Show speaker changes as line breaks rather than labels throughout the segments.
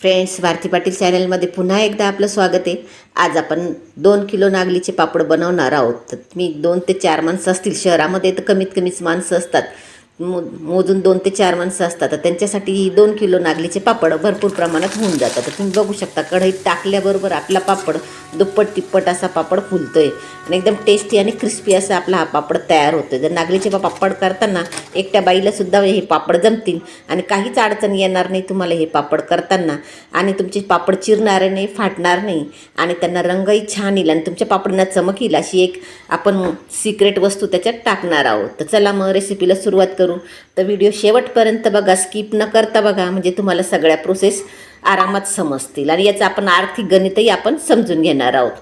Friends Bharti Patil चॅनलमध्ये पुन्हा एकदा आपलं स्वागत आहे. आज आपण दोन किलो नागलीचे पापड बनवणार आहोत. तर मी दोन ते चार माणसं असतील शहरामध्ये तर कमीत कमीच माणसं असतात. मोजून दोन ते चार माणसं असतात. तर त्यांच्यासाठी दोन किलो नागलीचे पापड भरपूर प्रमाणात होऊन जातात. तर तुम्ही बघू शकता कढईत टाकल्याबरोबर आपला पापड दुप्पट तिप्पट असा पापड फुलतो आहे आणि एकदम टेस्टी आणि क्रिस्पी असा आपला हा पापड तयार होतो आहे जर नागलीचे पापड करताना एकट्या बाईलासुद्धा हे पापड जमतील आणि काहीच अडचण येणार नाही तुम्हाला हे पापड करताना. आणि तुमचे पापड चिरणार नाही फाटणार नाही आणि त्यांना रंगही छान येईल आणि तुमच्या पापडांना चमक येईल अशी एक आपण सिक्रेट वस्तू त्याच्यात टाकणार आहोत. तर चला मग रेसिपीला सुरुवात करू तर व्हिडिओ शेवटपर्यंत बघा स्किप न करता बघा म्हणजे तुम्हाला सगळ्या प्रोसेस आरामात समजतील. आणि याचं आपण आर्थिक गणितही आपण समजून घेणार आहोत.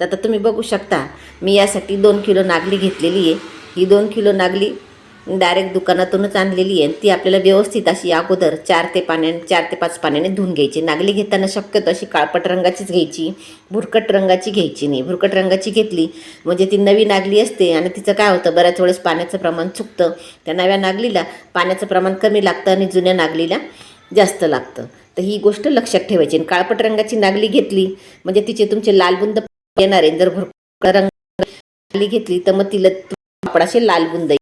तर आता तुम्ही बघू शकता मी यासाठी दोन किलो नागली घेतलेली आहे. ही दोन किलो नागली डायरेक्ट दुकानातूनच आणलेली आहे. ती आपल्याला व्यवस्थित अशी अगोदर चार ते पाण्याने चार ते पाच पाण्याने धुवून घ्यायची. नागली घेताना शक्यतो अशी काळपट रंगाचीच घ्यायची. भुरकट रंगाची घ्यायची नाही. भुरकट रंगाची घेतली म्हणजे ती नवी नागली असते आणि तिचं काय होतं बऱ्याच वेळेस पाण्याचं प्रमाण चुकतं. त्या नव्या नागलीला पाण्याचं प्रमाण कमी लागतं आणि जुन्या नागलीला जास्त लागतं. तर ही गोष्ट लक्षात ठेवायची. आणि काळपट रंगाची नागली घेतली म्हणजे तिचे तुमचे लालबुंद येणार आहे. जर भरपूर रंग नागली घेतली तर मग तिला कापडाचे लालबुंद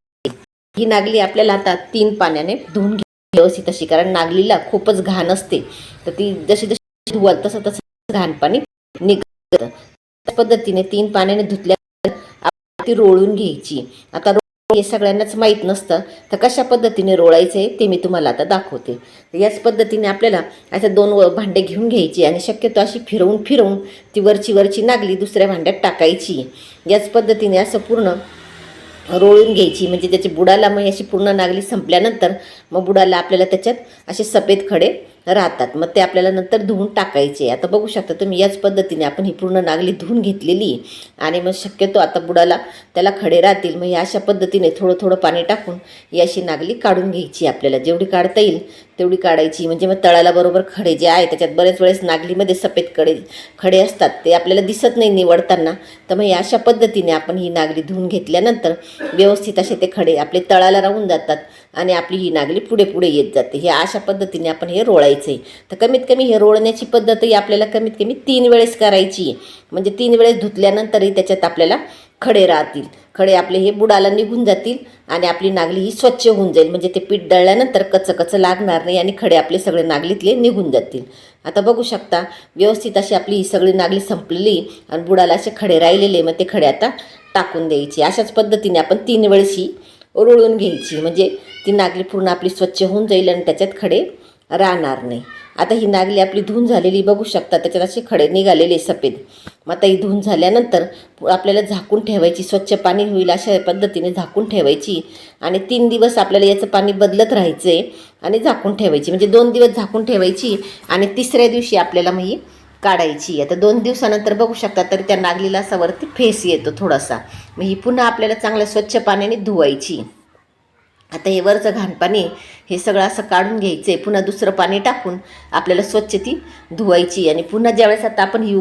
ही नागली आपल्याला आता तीन पाण्याने धुवून घ्यावी व्यवस्थित अशी कारण नागलीला खूपच घाण असते. तर ती जशी जशी धुवाल तसं तसं घाण पाणी निघत. त्या पद्धतीने तीन पाण्याने धुतल्या ती रोळून घ्यायची. आता रोळ हे सगळ्यांनाच माहीत नसतं तर कशा पद्धतीने रोळायचं आहे ते मी तुम्हाला आता दाखवते. याच पद्धतीने आपल्याला असं दोन व- भांडे घेऊन घ्यायची आणि शक्यतो अशी फिरवून फिरवून ती वरची वरची नागली दुसऱ्या भांड्यात टाकायची. याच पद्धतीने असं पूर्ण रोळून घ्यायची. म्हणजे त्याची बुडाला मग अशी पूर्ण नागली संपल्यानंतर मग बुडाला आपल्याला त्याच्यात असे सफेद खडे राहतात. मग ते आपल्याला नंतर धुवून टाकायचे. आता बघू शकता तुम्ही याच पद्धतीने आपण ही पूर्ण नागली धुवून घेतलेली आहे. आणि मग शक्यतो आता बुडाला त्याला खडे राहतील. मग या अशा पद्धतीने थोडं थोडं पाणी टाकून ही अशी नागली काढून घ्यायची आपल्याला. जेवढी काढता येईल तेवढी काढायची. म्हणजे मग तळाला बरोबर खडे जे आहे त्याच्यात बरेच वेळेस नागलीमध्ये सफेद खडे खडे असतात. ते आपल्याला दिसत नाही निवडताना. तर मग अशा पद्धतीने आपण ही नागली धुवून घेतल्यानंतर व्यवस्थित असे ते खडे आपले तळाला राहून जातात आणि आपली ही नागली पुढे पुढे येत जाते. हे अशा पद्धतीने आपण हे रोळायचं. आहे तर कमीत कमी हे रोळण्याची पद्धतही आपल्याला कमीत कमी तीन वेळेस करायची आहे. म्हणजे तीन वेळेस धुतल्यानंतरही त्याच्यात आपल्याला खडे राहतील. खडे आपले हे बुडाला निघून जातील आणि आपली नागली ही स्वच्छ होऊन जाईल. म्हणजे ते पीठ दळल्यानंतर कच्चं कच्चं लागणार नाही आणि खडे आपले सगळे नागलीतले निघून जातील. आता बघू शकता व्यवस्थित अशी आपली ही सगळी नागली संपलेली आणि बुडाला असे खडे राहिलेले मग ते खडे आता टाकून द्यायचे. अशाच पद्धतीने आपण तीन वेळेस ही रोळून घ्यायची. म्हणजे ती नागली पूर्ण आपली स्वच्छ होऊन जाईल आणि त्याच्यात खडे राहणार नाही. आता ही नागली आपली धुवून झालेली बघू शकता. त्याच्यात असे खडे निघालेले सफेद. मग आता ही धुवून झाल्यानंतर आपल्याला झाकून ठेवायची स्वच्छ पाणी होईल अशा पद्धतीने झाकून ठेवायची. आणि तीन दिवस आपल्याला याचं पाणी बदलत राहायचं आहे आणि झाकून ठेवायची. म्हणजे दोन दिवस झाकून ठेवायची आणि तिसऱ्या दिवशी आपल्याला मग ही काढायची. आता दोन दिवसानंतर बघू शकता तरी त्या नागलीला असा वरती फेस येतो थोडासा. मग ही पुन्हा आपल्याला चांगल्या स्वच्छ पाण्याने धुवायची. आता हे वरचं घाण पाणी हे सगळं असं काढून घ्यायचं आहे पुन्हा दुसरं पाणी टाकून आपल्याला स्वच्छ ती धुवायची आणि पुन्हा ज्यावेळेस आता आपण ही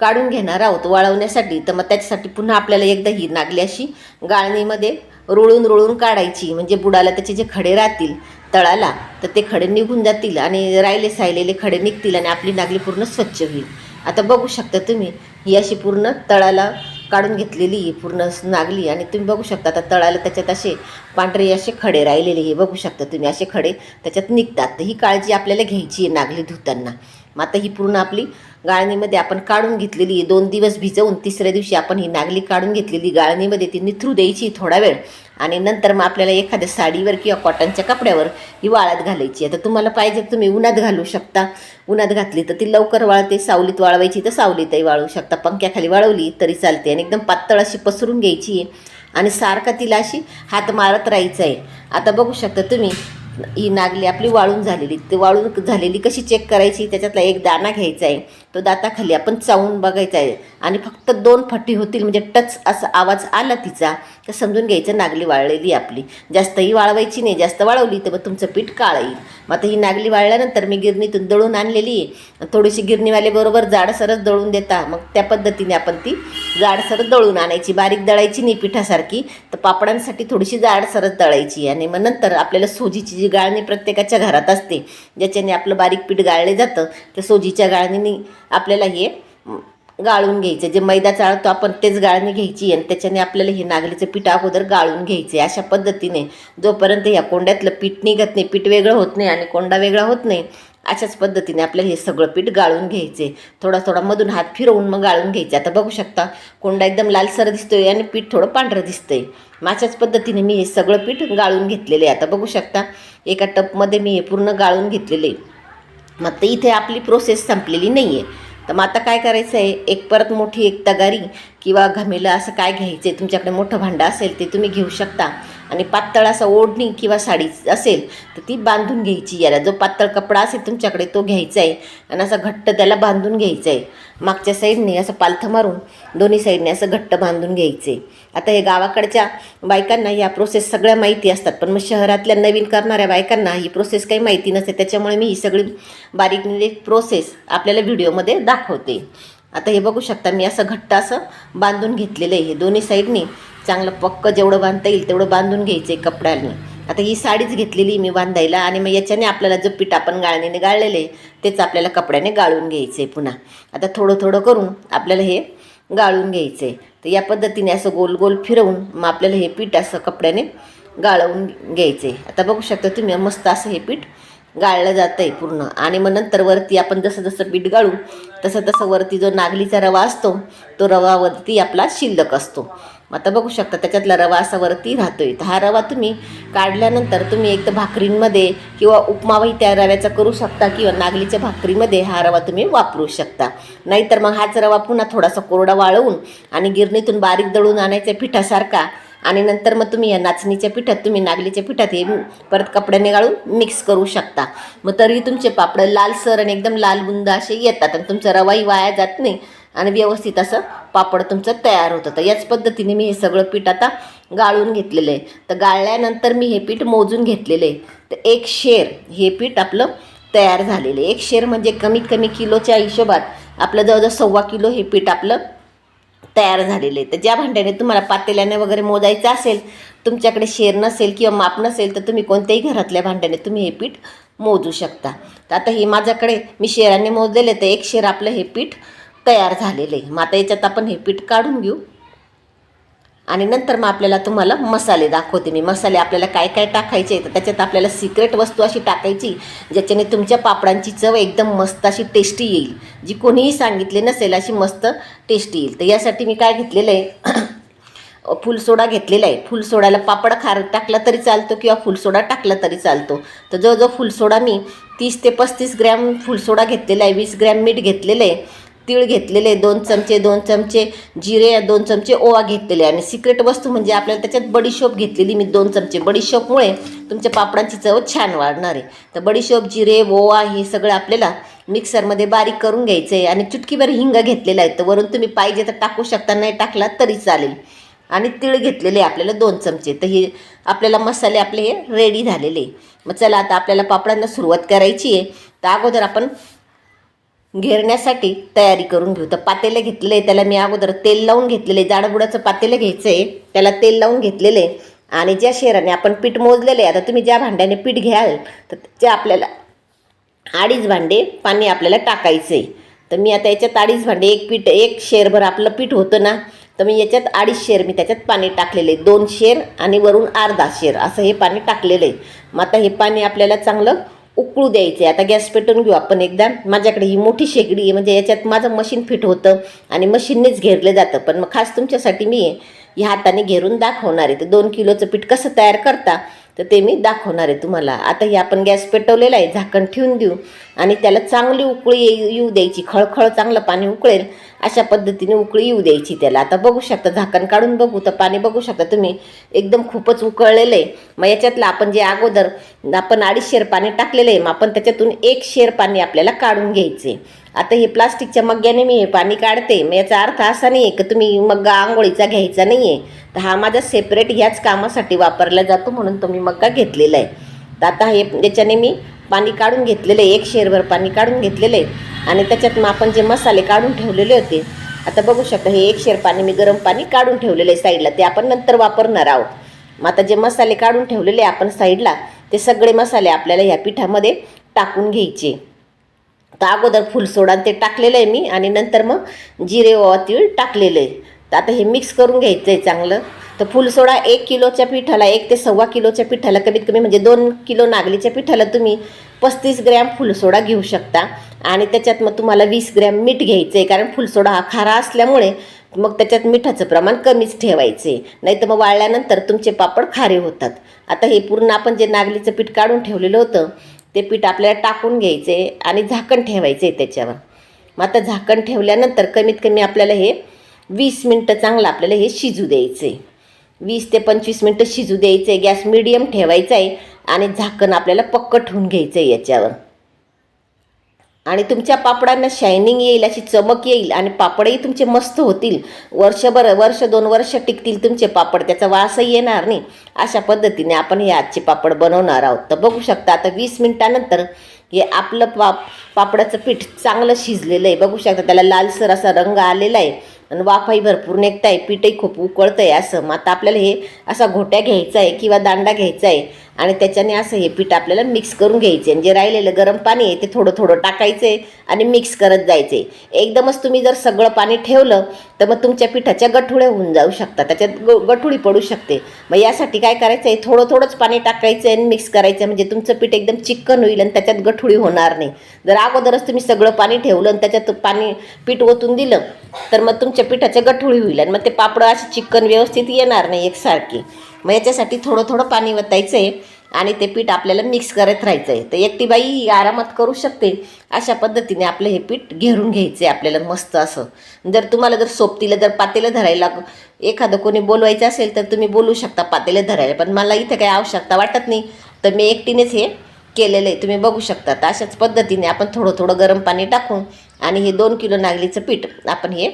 काढून घेणार आहोत वाळवण्यासाठी तर मग त्याच्यासाठी पुन्हा आपल्याला एकदा ही नागली अशी गाळणीमध्ये रोळून रोळून काढायची. म्हणजे बुडाला त्याचे जे खडे राहतील तळाला तर ते खडे निघून जातील आणि राहिले सायलेले खडे निघतील आणि आपली नागली पूर्ण स्वच्छ होईल. आता बघू शकता तुम्ही ही अशी पूर्ण तळाला काढून घेतलेली ही पूर्ण नागली आणि तुम्ही बघू शकता आता तळाला त्याच्यात असे पांढरे असे खडे राहिलेले हे बघू शकता तुम्ही असे खडे त्याच्यात निघतात. तर ही काळजी आपल्याला घ्यायची आहे नागली धुताना. मग आता ही पूर्ण आपली गाळणीमध्ये आपण काढून घेतलेली आहे दोन दिवस भिजवून तिसऱ्या दिवशी आपण ही नागली काढून घेतलेली गाळणीमध्ये ती निथरू द्यायची थोडा वेळ. आणि नंतर मग आपल्याला एखाद्या साडीवर किंवा कॉटनच्या कपड्यावर ही वाळत घालायची. आता तुम्हाला पाहिजे तुम्ही उन्हात घालू शकता. उन्हात घातली तर ती लवकर वाळते सावलीत वाळवायची तर सावलीतही वाळू शकता. पंख्याखाली वाळवली तरी चालते आणि एकदम पातळ अशी पसरून घ्यायची आहे. आणि सारखा तिला अशी हात मारत राहायचं आहे. आता बघू शकता तुम्ही ही नागली आपली वाळून झालेली. ते वाळून झालेली कशी चेक करायची? त्याच्यातला एक दाना घ्यायचा आहे. तो दाताखाली आपण चावून बघायचा आहे. आणि फक्त दोन फटी होतील म्हणजे टच असा आवाज आला तिचा. तर समजून घ्यायचं नागली वाळलेली आपली. जास्तही वाळवायची नाही जास्त वाळवली तर मग तुमचं पीठ काळं येईल. मग आता ही नागली वाळल्यानंतर मी गिरणीतून दळून आणलेली आहे. थोडीशी गिरणीवाले बरोबर जाडसरच दळून देता. मग त्या पद्धतीने आपण ती जाडसर दळून आणायची. बारीक दळायची नाही पिठासारखी. तर पापडांसाठी थोडीशी जाडसरच दळायची. आणि मग नंतर आपल्याला सोजीची जी गाळणी प्रत्येकाच्या घरात असते ज्याच्याने आपलं बारीक पीठ गाळले जातं त्या सोजीच्या गाळणीने आपल्याला हे गाळून घ्यायचे. जे मैदा चाळतो आपण तेच गाळणी घ्यायची आणि त्याच्याने आपल्याला हे नागलीचं पीठ अगोदर गाळून घ्यायचे. अशा पद्धतीने जोपर्यंत ह्या कोंड्यातलं पीठ निघत नाही पीठ वेगळं होत नाही आणि कोंडा वेगळा होत नाही अशाच पद्धतीने आपल्याला हे सगळं पीठ गाळून घ्यायचे. थोडा थोडा मधून हात फिरवून मग गाळून घ्यायचे. आता बघू शकता कोंडा एकदम लालसर दिसतोय आणि पीठ थोडं पांढरं दिसतंय. मग अशाच पद्धतीने मी हे सगळं पीठ गाळून घेतलेलं आहे. आता बघू शकता एका टपमध्ये मी हे पूर्ण गाळून घेतलेलं आहे. मग आता इथे आपली प्रोसेस संपलेली नाही आहे तर मग आता काय करायचं आहे? एक परत मोठी एक तगारी किंवा घमेलं असं काय घ्यायचं आहे तुमच्याकडे मोठं भांडं असेल ते तुम्ही घेऊ शकता. आणि पातळ असं ओढणी किंवा साडी असेल तर ती बांधून घ्यायची याला. जो पातळ कपडा असेल तुमच्याकडे तो घ्यायचा आहे आणि असं घट्ट त्याला बांधून घ्यायचं आहे मागच्या साईडने असं पालथं मारून दोन्ही साईडने असं घट्ट बांधून घ्यायचे आता हे गावाकडच्या बायकांना या प्रोसेस सगळ्या माहिती असतात. पण मग शहरातल्या नवीन करणाऱ्या बायकांना ही प्रोसेस काही माहिती नसते. त्याच्यामुळे मी ही सगळी बारीक म्हणजे निरीक प्रोसेस आपल्याला व्हिडिओमध्ये दाखवते. आता हे बघू शकता मी असं घट्ट असं बांधून घेतलेलं आहे. हे दोन्ही साईडने चांगलं पक्क जेवढं बांधता येईल तेवढं बांधून घ्यायचं आहे कपड्याने. आता ही साडीच घेतलेली मी बांधायला आणि मग याच्याने आपल्याला जो पीठ आपण गाळणीने गाळलेलं आहे तेच आपल्याला कपड्याने गाळून घ्यायचं आहे पुन्हा. आता थोडं थोडं करून आपल्याला हे गाळून घ्यायचं आहे तर या पद्धतीने असं गोल गोल फिरवून मग आपल्याला हे पीठ असं कपड्याने गाळवून घ्यायचं आहे आता बघू शकता तुम्ही मस्त असं हे पीठ गाळलं जातं आहे पूर्ण. आणि मग नंतर वरती आपण जसं जसं पीठ गाळू तसं तसं वरती जो नागलीचा रवा असतो तो रवावरती आपला शिल्लक असतो. मग आता बघू शकता त्याच्यातला रवा असा वरती राहतोय. तर हा रवा तुम्ही काढल्यानंतर तुम्ही एक तर भाकरींमध्ये किंवा उपमाही त्या रव्याचा करू शकता किंवा नागलीच्या भाकरीमध्ये हा रवा तुम्ही वापरू शकता. नाहीतर मग हाच रवा पुन्हा थोडासा कोरडा वाळवून आणि गिरणीतून बारीक दळून आणायचा पिठासारखा आणि नंतर मग तुम्ही या नाचणीच्या पिठात तुम्ही नागलीच्या पिठात हे परत कपड्याने गाळून मिक्स करू शकता. मग तरी तुमचे पापड लालसर आणि एकदम लाल बुंद असे येतात आणि तुमचा रवाही वाया जात नाही. आणि व्यवस्थित असं पापड तुमचं तयार होतं. तर याच पद्धतीने मी हे सगळं पीठ आता गाळून घेतलेलं आहे. तर गाळल्यानंतर मी हे पीठ मोजून घेतलेलं आहे. तर एक शेर हे पीठ आपलं तयार झालेलं आहे. एक शेर म्हणजे कमीत कमी किलोच्या हिशोबात आपलं जवळजवळ सव्वा किलो हे पीठ आपलं तयार झालेलं आहे. तर ज्या भांड्याने तुम्हाला पातेल्याने वगैरे मोजायचं असेल तुमच्याकडे शेर नसेल किंवा माप नसेल तर तुम्ही कोणत्याही घरातल्या भांड्याने तुम्ही हे पीठ मोजू शकता. तर आता हे माझ्याकडे मी शेराने मोजलेले तर एक शेर आपलं हे पीठ तयार झालेलं आहे. मग आता याच्यात आपण हे पीठ काढून घेऊ. आणि नंतर मग आपल्याला तुम्हाला मसाले दाखवते मी. मसाले आपल्याला काय काय टाकायचे तर त्याच्यात आपल्याला सिक्रेट वस्तू अशी टाकायची ज्याच्याने तुमच्या पापडांची चव एकदम मस्त अशी टेस्टी येईल. जी कोणीही सांगितले नसेल अशी मस्त टेस्टी येईल. तर यासाठी मी काय घेतलेलं आहे? फुलसोडा घेतलेला आहे. फुलसोड्याला पापड खार टाकला तरी चालतो किंवा फुलसोडा टाकला तरी चालतो. तर जवळजवळ फुलसोडा मी तीस ते पस्तीस ग्रॅम फुलसोडा घेतलेला आहे. वीस ग्रॅम मीठ घेतलेलं आहे. तीळ घेतलेले दोन चमचे दोन चमचे जिरे दोन चमचे ओवा घेतलेले आणि सिक्रेट वस्तू म्हणजे आपल्याला त्याच्यात बडीशोप घेतलेली मी दोन चमचे. बडीशोपमुळे तुमच्या पापडांची चव छान वाढणार आहे. तर बडीशोप जिरे ओवा हे सगळं आपल्याला मिक्सरमध्ये बारीक करून घ्यायचं आहे. आणि चुटकीभर हिंग घेतलेला आहे. तर वरून तुम्ही पाहिजे तर टाकू शकता नाही टाकला तरी चालेल. आणि तीळ घेतलेले आपल्याला दोन चमचे. तर हे आपल्याला मसाले आपले हे रेडी झालेले मग चला आता आपल्याला पापडांना सुरुवात करायची आहे. तर अगोदर आपण घेरण्यासाठी तयारी करून घेऊ. तर पातेलं घेतलेलं आहे त्याला मी अगोदर तेल लावून घेतलेलं आहे जाडबुडाचं पातेलं घ्यायचं आहे त्याला तेल लावून घेतलेलं आहे आणि ज्या शेराने आपण पीठ मोजलेलं आहे आता तुम्ही ज्या भांड्याने पीठ घ्याल तर ते आपल्याला अडीच भांडे पाणी आपल्याला टाकायचं आहे तर मी आता याच्यात अडीच भांडे एक पीठ एक शेरभर आपलं पीठ होतं ना तर मी याच्यात अडीच शेर मी त्याच्यात पाणी टाकलेलं आहे दोन शेर आणि वरून अर्धा शेर असं हे पाणी टाकलेलं आहे. मग आता हे पाणी आपल्याला चांगलं उकळू द्यायचे आता गॅस पेटवून घेऊ आपण एकदा. माझ्याकडे ही मोठी शेगडी आहे. म्हणजे याच्यात माझं मशीन फिट होतं आणि मशीननेच घेरलं जातं. पण मग खास तुमच्यासाठी मी ह्या हाताने घेरून दाखवणार आहे. तर दोन किलोचं पीठ कसं तयार करता तर ते मी दाखवणार आहे तुम्हाला. आता हे आपण गॅस पेटवलेला आहे झाकण ठेवून देऊ. आणि त्याला चांगली उकळी येऊ येऊ द्यायची. खळखळ चांगलं पाणी उकळेल अशा पद्धतीने उकळी येऊ द्यायची त्याला. आता बघू शकता झाकण काढून बघू. तर पाणी बघू शकता तुम्ही एकदम खूपच उकळलेलं आहे. मग याच्यातलं आपण जे अगोदर आपण अडीच शेर पाणी टाकलेलं आहे मग आपण त्याच्यातून एक शेर पाणी आपल्याला काढून घ्यायचे आता हे प्लास्टिकच्या मग्ग्याने मी हे पाणी काढते. याचा अर्थ असा नाही आहे की तुम्ही मग्गा आंघोळीचा घ्यायचा नाही आहे तर हा माझा सेपरेट ह्याच कामासाठी वापरला जातो म्हणून तो मी मग्गा घेतलेला आहे. तर आता हे याच्याने मी पाणी काढून घेतलेलं आहे. एक शेरभर पाणी काढून घेतलेलं आहे. आणि त्याच्यात मग आपण जे मसाले काढून ठेवलेले होते आता बघू शकता हे एक शेर पाणी मी गरम पाणी काढून ठेवलेलं आहे साईडला. ते आपण नंतर वापरणार आहोत. मग आता जे मसाले काढून ठेवलेले आपण साईडला ते सगळे मसाले आपल्याला ह्या पिठामध्ये टाकून घ्यायचे. तर अगोदर फुलसोडा ते टाकलेलं आहे मी. आणि नंतर मग जिरे ओवा तीळ टाकलेलं आहे. तर आता हे मिक्स करून घ्यायचं आहे चांगलं. तर फुलसोडा एक किलोच्या पिठाला एक ते सव्वा किलोच्या पिठाला कमीत कमी म्हणजे दोन किलो नागलीच्या पिठाला तुम्ही पस्तीस ग्रॅम फुलसोडा घेऊ शकता. आणि त्याच्यात मग तुम्हाला वीस ग्रॅम मीठ घ्यायचं आहे. कारण फुलसोडा हा खारा असल्यामुळे मग त्याच्यात मिठाचं प्रमाण कमीच ठेवायचे नाही तर मग वाळल्यानंतर तुमचे पापड खारे होतात. आता हे पूर्ण आपण जे नागलीचं पीठ काढून ठेवलेलं होतं ते पीठ आपल्याला टाकून घ्यायचे आणि झाकण ठेवायचे त्याच्यावर. मग आता झाकण ठेवल्यानंतर कमीत कमी आपल्याला हे वीस मिनटं चांगलं आपल्याला हे शिजू द्यायचे. वीस ते पंचवीस मिनटं शिजू द्यायचं. आहे गॅस मिडियम ठेवायचा आहे आणि झाकण आपल्याला पक्क ठेवून घ्यायचं आहे याच्यावर. आणि तुमच्या पापडांना शायनिंग येईल अशी चमक येईल आणि पापडही तुमचे मस्त होतील. वर्षभर वर्ष दोन वर्ष टिकतील तुमचे पापड त्याचा वासही येणार नाही. अशा पद्धतीने आपण हे आजचे पापड बनवणार आहोत. तर बघू शकता आता वीस मिनटानंतर हे आपलं पाप पापडाचं पीठ चांगलं शिजलेलं आहे. बघू शकता त्याला लालसर असा रंग आलेला आहे. आणि वाफाही भरपूर निघत आहे पीठही खूप उकळतं आहे असं. मग आता आपल्याला हे असा घोट्या घ्यायचा आहे किंवा दांडा घ्यायचा आहे. आणि त्याच्याने असं हे पीठ आपल्याला मिक्स करून घ्यायचे. आणि जे राहिलेलं गरम पाणी आहे ते थोडं थोडं टाकायचं आहे आणि मिक्स करत जायचे. एकदमच तुम्ही जर सगळं पाणी ठेवलं तर मग तुमच्या पिठाच्या गठुळ्या होऊन जाऊ शकतात. त्याच्यात ग गठुळी पडू शकते. मग यासाठी काय करायचं आहे थोडं थोडंच पाणी टाकायचं आहे आणि मिक्स करायचं. म्हणजे तुमचं पीठ एकदम चिक्कन होईल आणि त्याच्यात गठुळी होणार नाही. जर अगोदरच तुम्ही सगळं पाणी ठेवलं आणि त्याच्यात पाणी पीठ ओतून दिलं तर मग तुमच्या पिठाच्या गठुळी होईल. आणि मग ते पापडं अशी चिक्कन व्यवस्थित येणार नाही एकसारखी. मग याच्यासाठी थोडं थोडं पाणी वतायचं आहे आणि ते पीठ आपल्याला मिक्स करत राहायचं आहे तर एकटी बाई आरामात करू शकते. अशा पद्धतीने आपलं हे पीठ घेरून घ्यायचं आहे आपल्याला मस्त असं. जर तुम्हाला जर सोबतीला जर पातेलं धरायला एखादं कोणी बोलवायचं असेल तर तुम्ही बोलू शकता पातेलं धरायला. पण मला इथं काही आवश्यकता वाटत नाही. तर मी एकटीनेच हे केलेलं आहे. तुम्ही बघू शकता. तर अशाच पद्धतीने आपण थोडं थोडं गरम पाणी टाकून आणि हे दोन किलो नागलीचं पीठ आपण हे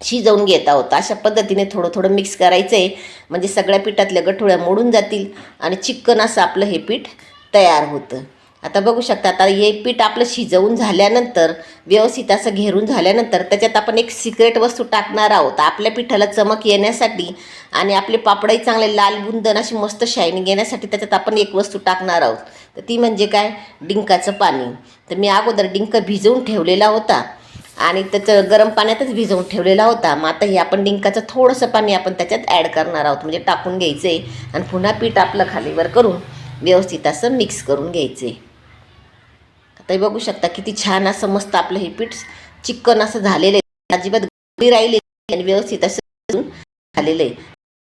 शिजवून घेत आहोत अशा पद्धतीने थोडं थोडं मिक्स करायचं आहे म्हणजे सगळ्या पिठातल्या गठोळ्या मोडून जातील आणि चिक्कन असं आपलं हे पीठ तयार होतं. आता बघू शकता आता हे पीठ आपलं शिजवून झाल्यानंतर व्यवस्थित असं घेरून झाल्यानंतर त्याच्यात आपण एक सिक्रेट वस्तू टाकणार आहोत. आपल्या पिठाला चमक येण्यासाठी आणि आपले पापडही चांगले लाल बुंदन अशी मस्त शायनिंग येण्यासाठी त्याच्यात आपण एक वस्तू टाकणार आहोत. तर ती म्हणजे काय? डिंकाचं पाणी. तर मी अगोदर डिंक भिजवून ठेवलेला होता. आणि त्याचं गरम पाण्यातच भिजवून ठेवलेला होता. मग आता हे आपण डिंकाचं थोडंसं पाणी आपण त्याच्यात ॲड करणार आहोत. म्हणजे टाकून घ्यायचं आहे आणि पुन्हा पीठ आपलं खालीवर करून व्यवस्थित असं मिक्स करून घ्यायचं. आहे आता हे बघू शकता किती छान असं मस्त आपलं हे पीठ चिक्कन असं झालेलं आहे. अजिबात गोडी राहिली आणि व्यवस्थित असं झालेलं आहे.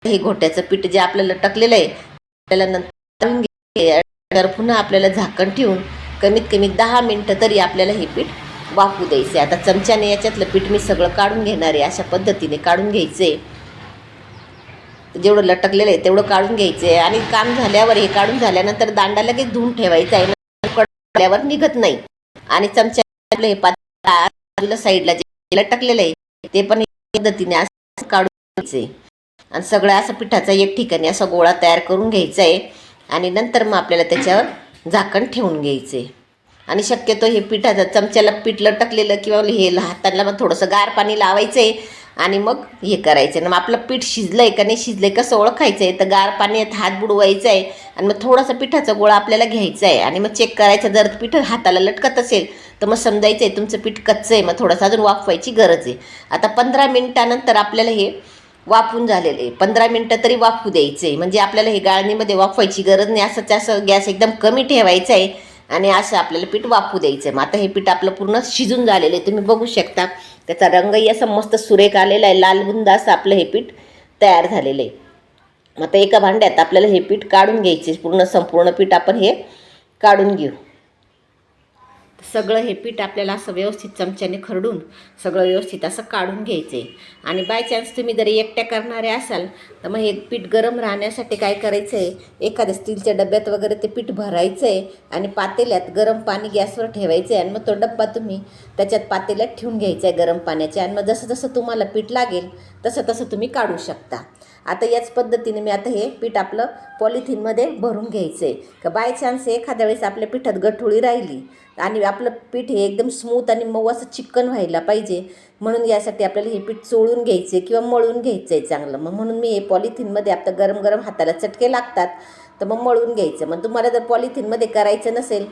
हे घोट्याचं पीठ जे आपल्याला टकलेलं आहे आपल्याला नंतर पुन्हा आपल्याला झाकण ठेवून कमीत कमी दहा मिनटं तरी आपल्याला हे पीठ वाफू द्यायचे. आता चमच्याने याच्यातलं पीठ मी सगळं काढून घेणार आहे अशा पद्धतीने काढून घ्यायचे. जेवढं लटकलेलं आहे तेवढं काढून घ्यायचं. आहे आणि काम झाल्यावर हे काढून झाल्यानंतर दांडा लगेच धुवून ठेवायचा आहे. कडल्यावर निघत नाही. आणि चमच्या हे पातळीला साईडला जे लटकलेलं आहे ते पण पद्धतीने असं काढून घ्यायचे. आणि सगळं असं पिठाचा एक ठिकाणी असा गोळा तयार करून घ्यायचा आहे. आणि नंतर मग आपल्याला त्याच्यावर झाकण ठेवून घ्यायचं. आहे आणि शक्यतो हे पिठाचं चमच्याला पीठ लटकलेलं किंवा हे हाताला मग थोडंसं गार पाणी लावायचं आहे आणि मग हे करायचं आहे मग आपलं पीठ शिजलं आहे का नाही शिजलं आहे कसं ओळखायचं आहे तर गार पाण्यात हात बुडवायचा आहे आणि मग थोडासा पिठाचा गोळा आपल्याला घ्यायचा आहे आणि मग चेक करायचं जर पीठ हाताला लटकत असेल तर मग समजायचं आहे तुमचं पीठ कच्चं आहे मग थोडंसं अजून वाफवायची गरज आहे. आता पंधरा मिनटानंतर आपल्याला हे वाफून झालेलं आहे. पंधरा मिनटं तरी वाफू द्यायचं आहे म्हणजे आपल्याला हे गाळणीमध्ये वाफवायची गरज नाही. असंच असं गॅस एकदम कमी ठेवायचा आहे आणि असं आपल्याला पीठ वाफू द्यायचं आहे मग आता हे पीठ आपलं पूर्ण शिजून झालेलं आहे. तुम्ही बघू शकता. त्याचा रंगही असा मस्त सुरेख आलेला आहे. लाल बुंद असं आपलं हे पीठ तयार झालेलं आहे. मग आता एका भांड्यात आपल्याला हे पीठ काढून घ्यायचे. पूर्ण संपूर्ण पीठ आपण हे काढून घेऊ. सगळं हे पीठ आपल्याला असं व्यवस्थित चमच्याने खरडून सगळं व्यवस्थित असं काढून घ्यायचं. आहे आणि बाय चान्स तुम्ही जर एकट्या करणारे असाल तर मग हे पीठ गरम राहण्यासाठी काय करायचं? आहे एखाद्या स्टीलच्या डब्यात वगैरे ते पीठ भरायचं आहे आणि पातेल्यात गरम पाणी गॅसवर ठेवायचं आहे आणि मग तो डब्बा तुम्ही त्याच्यात पातेल्यात ठेवून घ्यायचा आहे गरम पाण्याचे. आणि मग जसं जसं तुम्हाला पीठ लागेल तसं तसं तुम्ही काढू शकता. आता याच पद्धतीने मी आता हे पीठ आपलं पॉलिथिनमध्ये भरून घ्यायचं. आहे का बाय चान्स एखाद्या वेळेस आपल्या पिठात गठोळी राहिली आणि आपलं पीठ हे एकदम स्मूथ आणि मऊ असं चिकन व्हायला पाहिजे म्हणून यासाठी आपल्याला हे पीठ चोळून घ्यायचे किंवा मळून घ्यायचं आहे चांगलं. मग म्हणून मी हे पॉलिथिनमध्ये आता गरम गरम हाताला चटके लागतात तर मग मळून घ्यायचं. मग तुम्हाला जर पॉलिथिनमध्ये करायचं नसेल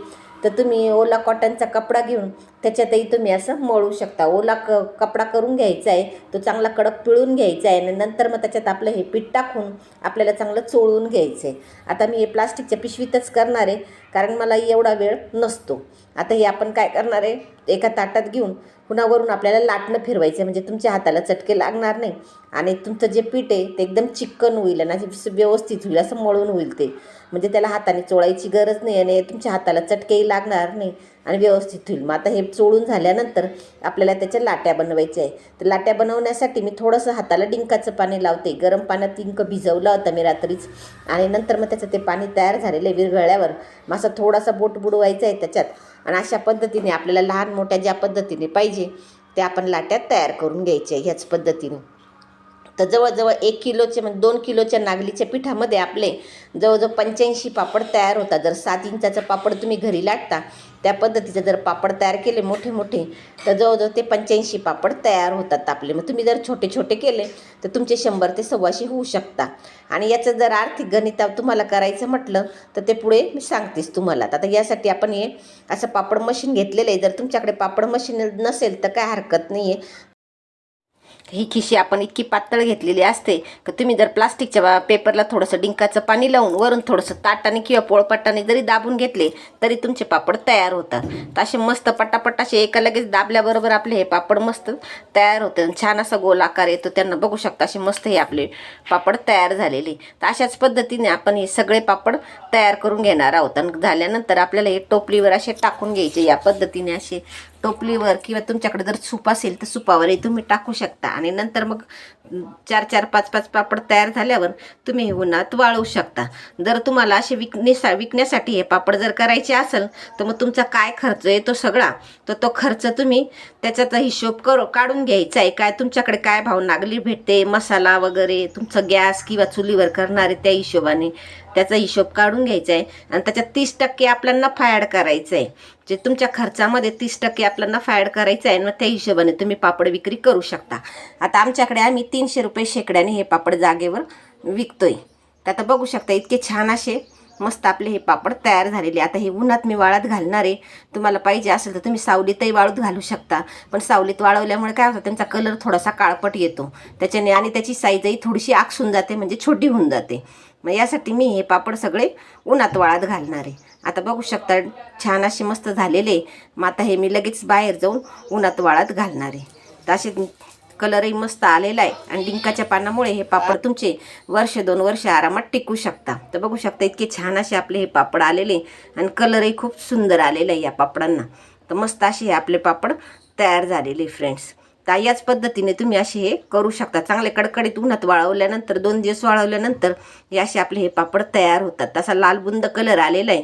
तर तुम्ही ओला कॉटनचा कपडा घेऊन त्याच्यातही तुम्ही असं मळू शकता. ओला क कपडा करून घ्यायचा आहे तो चांगला कडक पिळून घ्यायचा आहे आणि नंतर मग त्याच्यात आपलं हे पीठ टाकून आपल्याला चांगलं चोळून घ्यायचं आहे. आता मी हे प्लास्टिकच्या पिशवीतच करणार आहे. कारण मला एवढा वेळ नसतो. आता हे आपण काय करणार आहे? एका ताटात घेऊन पुन्हा वरून आपल्याला लाटणं फिरवायचं आहे म्हणजे तुमच्या हाताला चटके लागणार नाही. आणि तुमचं जे पीठ आहे ते एकदम चिक्कन होईल आणि व्यवस्थित होईल. असं मळून होईल ते. म्हणजे त्याला हाताने चोळायची गरज नाही आणि तुमच्या हाताला चटकेही लागणार नाही. आणि व्यवस्थित होईल. मग आता हे चोळून झाल्यानंतर आपल्याला त्याच्या लाट्या बनवायच्या आहे तर लाट्या बनवण्यासाठी मी थोडंसं हाताला डिंकाचं पाणी लावते. गरम पाण्यात डिंक भिजवलं होतं मी रात्रीच. आणि नंतर मग त्याचं ते पाणी तयार झालेलं आहे विरघळल्यावर. मग असं थोडासा बोट बुडवायचा आहे त्याच्यात. आणि अशा पद्धतीने आपल्याला लहान मोठ्या ज्या पद्धतीने पाहिजे त्या आपण लाट्यात तयार करून घ्यायच्या ह्याच पद्धतीने. तर जवळजवळ एक किलोचे म्हणजे दोन किलोच्या नागलीच्या पिठामध्ये आपले जवळजवळ पंच्याऐंशी पापड तयार होतात. जर सात इंचाचं पापड तुम्ही घरी लाटता त्या पद्धतीचे जर पापड तयार केले मोठे मोठे तर जवळजवळ ते पंच्याऐंशी पापड तयार होतात आपले. मग तुम्ही जर छोटे छोटे केले तर तुमचे शंभर ते सव्वाशे होऊ शकता. आणि याचं जर आर्थिक गणित तुम्हाला करायचं म्हटलं तर ते पुढे मी सांगतेच तुम्हाला. आता यासाठी आपण हे असं पापड मशीन घेतलेलं आहे. जर तुमच्याकडे पापड मशीन नसेल तर काय हरकत नाही आहे ही खिशी आपण इतकी पातळ घेतलेली असते का तुम्ही जर प्लास्टिकच्या पेपरला थोडंसं डिंकाचं पाणी लावून वरून थोडंसं ताटाने किंवा पोळपट्टाने जरी दाबून घेतले तरी तुमचे पापड तयार होतात. तर असे मस्त पटापट असे एका लगेच दाबल्याबरोबर आपले हे पापड मस्त तयार होते आणि छान असा गोल आकार येतो. त्यांना बघू शकता असे मस्त हे आपले पापड तयार झालेले. तर अशाच पद्धतीने आपण हे सगळे पापड तयार करून घेणार आहोत. आणि झाल्यानंतर आपल्याला हे टोपलीवर असे टाकून घ्यायचे. या पद्धतीने असे टोपलीवर किंवा तुमच्याकडे जर सूप असेल तर सुपावरही तुम्ही टाकू शकता. आणि नंतर मग चार चार पाच पाच पापड तयार झाल्यावर तुम्ही हे उन्हात वाळवू शकता. जर तुम्हाला असे विकण्यासा विकण्यासाठी हे पापड जर करायचे असेल तर मग तुमचा काय खर्च येतो सगळा तर तो खर्च तुम्ही त्याच्याचा हिशोब करू काढून घ्यायचा आहे. काय तुमच्याकडे काय भाव नागली भेटते मसाला वगैरे तुमचं गॅस किंवा चुलीवर करणारे त्या हिशोबाने त्याचा हिशोब काढून घ्यायचा आहे. आणि त्याच्यात तीस टक्के आपला नफा ॲड करायचा आहे. जे तुमच्या खर्चामध्ये तीस टक्के आपला नफा ॲड करायचा आहे मग त्या हिशोबाने तुम्ही पापड विक्री करू शकता. आता आमच्याकडे आम्ही तीनशे रुपये शेकड्याने हे पापड जागेवर विकतोय. तर आता बघू शकता इतके छान असे मस्त आपले हे पापड तयार झालेले. आता हे उन्हात मी वाळत घालणार आहे. तुम्हाला पाहिजे असेल तर तुम्ही सावलीतही वाळूत घालू शकता. पण सावलीत वाळवल्यामुळे काय होतं त्यांचा कलर थोडासा काळपट येतो. त्याच्याने आणि त्याची साईजही थोडीशी आकसून जाते म्हणजे छोटी होऊन जाते. मग यासाठी मी हे पापड सगळे उन्हात वाळत घालणार आहे. आता बघू शकता छान असे मस्त झालेले. मग आता हे मी लगेच बाहेर जाऊन उन्हात वाळत घालणार आहे. तर असे कलरही मस्त आलेला आहे. आणि डिंकाच्या पानामुळे हे पापड तुमचे वर्ष दोन वर्ष आरामात टिकू शकता. तर बघू शकता इतके छान असे आपले हे पापड आलेले आणि कलरही खूप सुंदर आलेला आहे या पापडांना. तर मस्त असे हे आपले पापड तयार झालेले फ्रेंड्स तर याच पद्धतीने तुम्ही असे हे करू शकता. चांगले कडकडीत उन्हात वाळवल्यानंतर दोन दिवस वाळवल्यानंतर हे असे आपले हे पापड तयार होतात. तसा लालबुंद कलर आलेला आहे.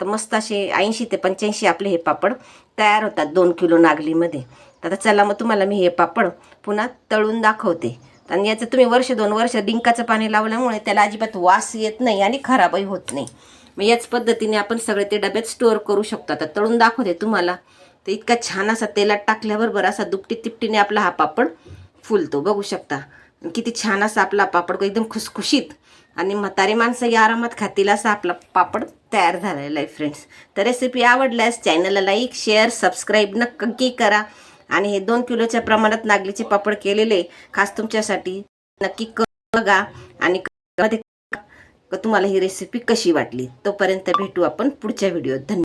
तर मस्त असे ऐंशी ते पंच्याऐंशी आपले हे पापड तयार होतात दोन किलो नागलीमध्ये. तर आता चला मग तुम्हाला मी हे पापड पुन्हा तळून दाखवते. आणि याचं तुम्ही वर्ष दोन वर्ष डिंकाचं पाणी लावल्यामुळे त्याला अजिबात वास येत नाही आणि खराबही होत नाही. मग याच पद्धतीने आपण सगळे ते डब्यात स्टोअर करू शकतो. आता तळून दाखवते तुम्हाला. तर इतका छान असा तेलात टाकल्याबरोबर असा दुपटी तिपटीने आपला हा पापड फुलतो. बघू शकता. किती छान असा आपला पापड एकदम खुसखुशीत आणि म्हातारी माणसंही आरामात खातील असा आपला पापड तयार झालेला आहे फ्रेंड्स तर रेसिपी आवडल्यास चॅनलला लाईक शेअर सबस्क्राईब नक्की करा. आणि हे दोन किलोच्या प्रमाणात नागलीचे पापड केलेले खास तुमच्यासाठी. नक्की बघा आणि तुम्हाला ही रेसिपी कशी वाटली तोपर्यंत भेटू आपण पुढच्या व्हिडिओत धन्यवाद.